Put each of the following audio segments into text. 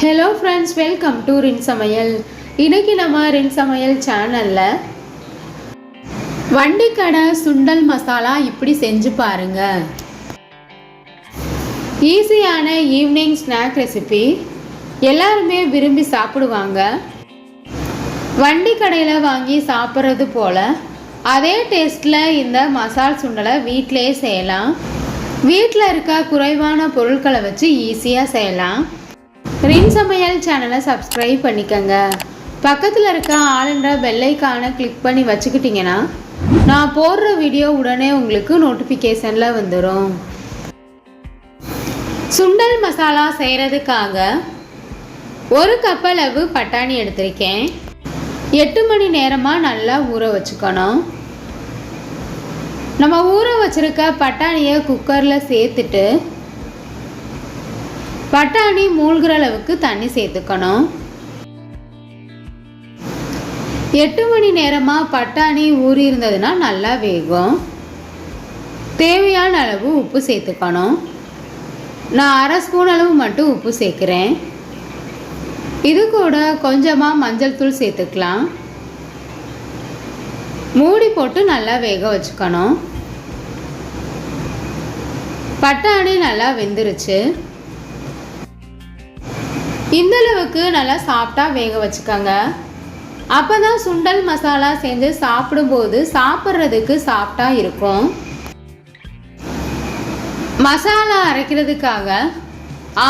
Hello friends welcome to ரின் சமையல் இன்னைக்கு நம்ம ரின் சமையல் சேனலில் வண்டிக்கடை சுண்டல் மசாலா இப்படி செஞ்சு பாருங்க. ஈஸியான ஈவினிங் ஸ்நாக் ரெசிபி எல்லாருமே விரும்பி சாப்பிடுவாங்க. வண்டி கடையில் வாங்கி சாப்பிட்றது போல் அதே டேஸ்ட்டில் இந்த மசால் சுண்டலை வீட்டிலேயே செய்யலாம். வீட்டில் இருக்க குறைவான பொருட்களை வச்சு ஈஸியாக செய்யலாம். ரின் சமையல் சேனலை சப்ஸ்கிரைப் பண்ணிக்கோங்க. பக்கத்தில் இருக்க ஆளுன்ற பெல்லைக்கான கிளிக் பண்ணி வச்சுக்கிட்டிங்கன்னா நான் போடுற வீடியோ உடனே உங்களுக்கு நோட்டிஃபிகேஷனில் வந்துடும் சுண்டல் மசாலா செய்கிறதுக்காக ஒரு கப் அளவு பட்டாணி எடுத்திருக்கேன். எட்டு மணி நேரமாக நல்லா ஊற வச்சுக்கணும். நம்ம ஊற வச்சுருக்க பட்டாணியை குக்கரில் சேர்த்துட்டு பட்டாணி மூழ்கிற அளவுக்கு தண்ணி சேர்த்துக்கணும். எட்டு மணி நேரமாக பட்டாணி ஊறி இருந்ததுன்னா நல்லா வேகும். தேவையான அளவு உப்பு சேர்த்துக்கணும். நான் அரை ஸ்பூன் அளவு மட்டும் உப்பு சேர்க்குறேன். இது கூட கொஞ்சமாக மஞ்சள் தூள் சேர்த்துக்கலாம். மூடி போட்டு நல்லா வேக வச்சுக்கணும். பட்டாணி நல்லா வெந்துருச்சு. இந்தளவுக்கு நல்லா சாப்பிட்டா வேக வச்சுக்கோங்க. அப்போ தான் சுண்டல் மசாலா செஞ்சு சாப்பிடும்போது சாப்பிட்றதுக்கு சாப்பிட்டா இருக்கும். மசாலா அரைக்கிறதுக்காக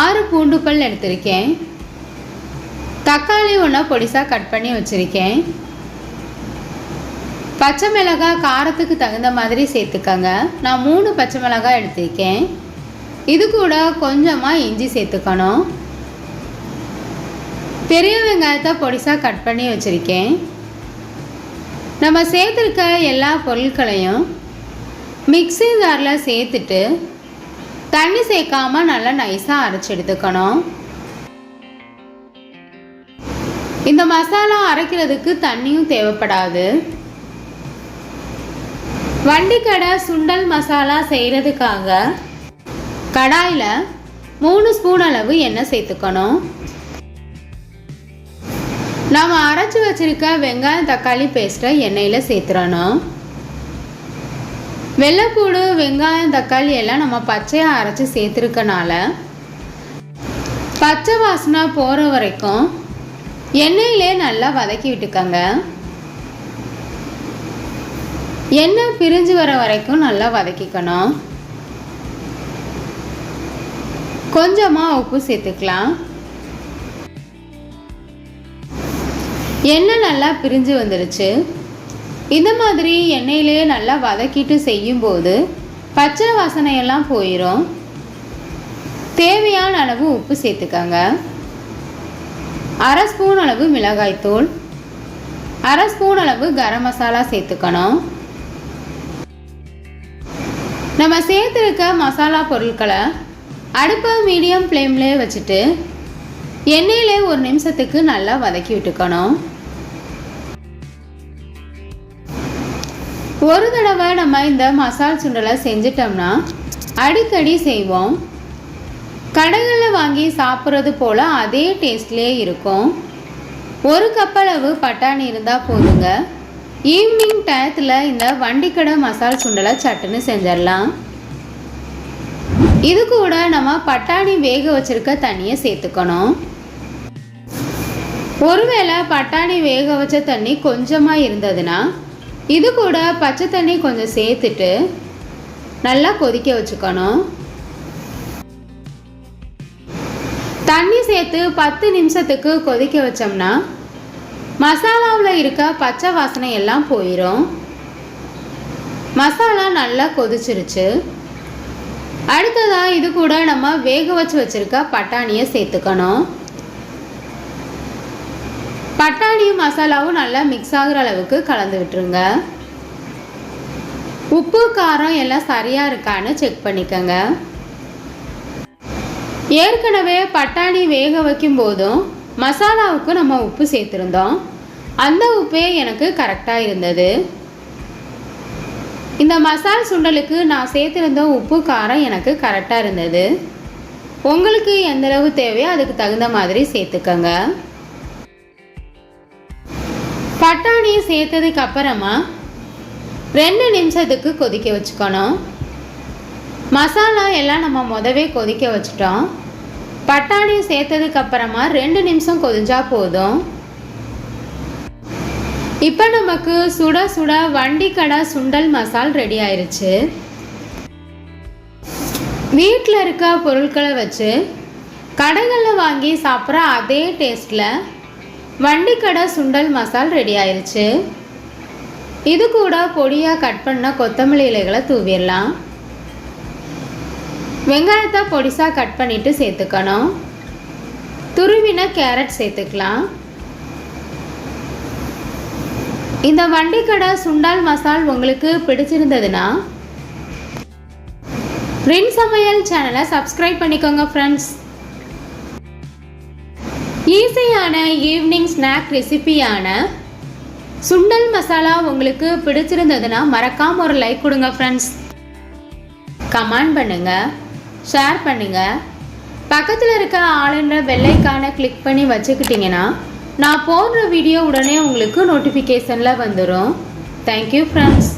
ஆறு பூண்டு பல் எடுத்திருக்கேன். தக்காளி ஒன்றா பொடிசாக கட் பண்ணி வச்சுருக்கேன். பச்சை மிளகாய் காரத்துக்கு தகுந்த மாதிரி சேர்த்துக்கங்க. நான் மூணு பச்சை மிளகாய் எடுத்திருக்கேன். இது கூட கொஞ்சமாக இஞ்சி சேர்த்துக்கணும். பெரிய வெங்காயத்தை பொடிசாக கட் பண்ணி வச்சுருக்கேன். நம்ம சேர்த்துருக்க எல்லா பொருட்களையும் மிக்ஸி ஜாரில் சேர்த்துட்டு தண்ணி சேர்க்காம நல்லா நைஸாக அரைச்சி எடுத்துக்கணும். இந்த மசாலா அரைக்கிறதுக்கு தண்ணியும் தேவைப்படாது. வண்டிக்கடை சுண்டல் மசாலா செய்கிறதுக்காக கடாயில் மூணு ஸ்பூன் அளவு எண்ணெய் சேர்த்துக்கணும். நாம் அரைச்சி வச்சிருக்க வெங்காயம் தக்காளி பேஸ்ட்டை எண்ணெயில் சேர்த்துறணும். வெள்ளைப்பூடு வெங்காயம் தக்காளி எல்லாம் நம்ம பச்சையாக அரைச்சி சேர்த்துருக்கனால பச்சை வாசனை போகிற வரைக்கும் எண்ணெயிலே நல்லா வதக்கி விட்டுக்கங்க. எண்ணெய் பிரிஞ்சு வர வரைக்கும் நல்லா வதக்கிக்கணும். கொஞ்சமாக உப்பு சேர்த்துக்கலாம். எண்ணெய் நல்லா பிரிஞ்சு வந்துடுச்சு இந்த மாதிரி எண்ணெயிலேயே நல்லா வதக்கிட்டு செய்யும்போது பச்சை வாசனையெல்லாம் போயிடும் தேவையான அளவு உப்பு சேர்த்துக்கங்க. அரை ஸ்பூன் அளவு மிளகாய்த்தூள் அரை ஸ்பூன் அளவு கரம் மசாலா சேர்த்துக்கணும். நம்ம சேர்த்துருக்க மசாலா பொருட்களை அடுப்பை மீடியம் ஃப்ளேம்லேயே வச்சுட்டு எண்ணெயிலே ஒரு நிமிஷத்துக்கு நல்லா வதக்கி விட்டுக்கணும். ஒரு தடவை நம்ம இந்த மசால் சுண்டலை செஞ்சிட்டோம்னா அடிக்கடி செய்வோம். கடைகளில் வாங்கி சாப்பிட்றது போல் அதே டேஸ்ட்லேயே இருக்கும். ஒரு கப்பளவு பட்டாணி இருந்தால் போதுங்க. ஈவினிங் டயத்தில் இந்த வண்டிக்கடை மசால் சுண்டலை சட்டுன்னு செஞ்சிடலாம். இது கூட நம்ம பட்டாணி வேக வச்சிருக்க தண்ணியை சேர்த்துக்கணும். ஒருவேளை பட்டாணி வேக வச்ச தண்ணி கொஞ்சமாக இருந்ததுன்னா இது கூட பச்சை தண்ணி கொஞ்சம் சேர்த்துட்டு நல்லா கொதிக்க வச்சுக்கணும். தண்ணி சேர்த்து பத்து நிமிஷத்துக்கு கொதிக்க வச்சோம்னா மசாலாவில் இருக்க பச்சை வாசனை எல்லாம் போயிடும் மசாலா நல்லா கொதிச்சிருச்சு. அடுத்ததாக இது கூட நம்ம வேக வச்சு வச்சுருக்க பட்டாணியை சேர்த்துக்கணும். பட்டாணியும் மசாலாவும் நல்லா மிக்ஸ் ஆகுற அளவுக்கு கலந்து விட்டுருங்க. உப்பு காரம் எல்லாம் சரியாக இருக்கான்னு செக் பண்ணிக்கோங்க. ஏற்கனவே பட்டாணி வேக வைக்கும் போதும் மசாலாவுக்கு நம்ம உப்பு சேர்த்துருந்தோம். அந்த உப்பே எனக்கு கரெக்டாக இருந்தது. இந்த மசால் சுண்டலுக்கு நான் சேர்த்துருந்த உப்பு காரம் எனக்கு கரெக்டாக இருந்தது. உங்களுக்கு எந்த அளவு தேவையோ அதுக்கு தகுந்த மாதிரி சேர்த்துக்கோங்க. பட்டாணி சேர்த்ததுக்கு அப்புறமா ரெண்டு நிமிஷத்துக்கு கொதிக்க வச்சுக்கணும். மசாலா எல்லாம் நம்ம முதவே கொதிக்க வச்சிட்டோம். பட்டாணி சேர்த்ததுக்கு அப்புறமா ரெண்டு நிமிஷம் கொதிஞ்சா போதும். இப்போ நமக்கு சுட சுட வண்டிக்கடை சுண்டல் மசால் ரெடி ஆயிருச்சு. வீட்டில் இருக்க பொருட்களை வச்சு கடைகளில் வாங்கி சாப்பிட்ற அதே டேஸ்ட்டில் வண்டிக்கடை சுண்டல் மசால் ரெடி ஆயிடுச்சு இது கூட பொடியாக கட் பண்ண கொத்தமல்லி இலைகளை தூவிடலாம். வெங்காயத்தை பொடிசாக கட் பண்ணிவிட்டு சேர்த்துக்கணும். துருவின கேரட் சேர்த்துக்கலாம். இந்த வண்டிக்கடை சுண்டால் மசால் உங்களுக்கு பிடிச்சிருந்ததுன்னா ரின் சமையல் சேனலை சப்ஸ்கிரைப் பண்ணிக்கோங்க ஃப்ரெண்ட்ஸ் ஈஸியான ஈவினிங் ஸ்நாக் ரெசிபியான சுண்டல் மசாலா உங்களுக்கு பிடிச்சிருந்ததுன்னா மறக்காமல் ஒரு லைக் கொடுங்க ஃப்ரெண்ட்ஸ் கமெண்ட் பண்ணுங்க ஷேர் பண்ணுங்க. பக்கத்தில் இருக்க ஆளுன்ற வெள்ளைக்கான கிளிக் பண்ணி வச்சுக்கிட்டிங்கன்னா நான் போடுற வீடியோ உடனே உங்களுக்கு நோட்டிஃபிகேஷனில் வந்துடும் தேங்க்யூ ஃப்ரெண்ட்ஸ்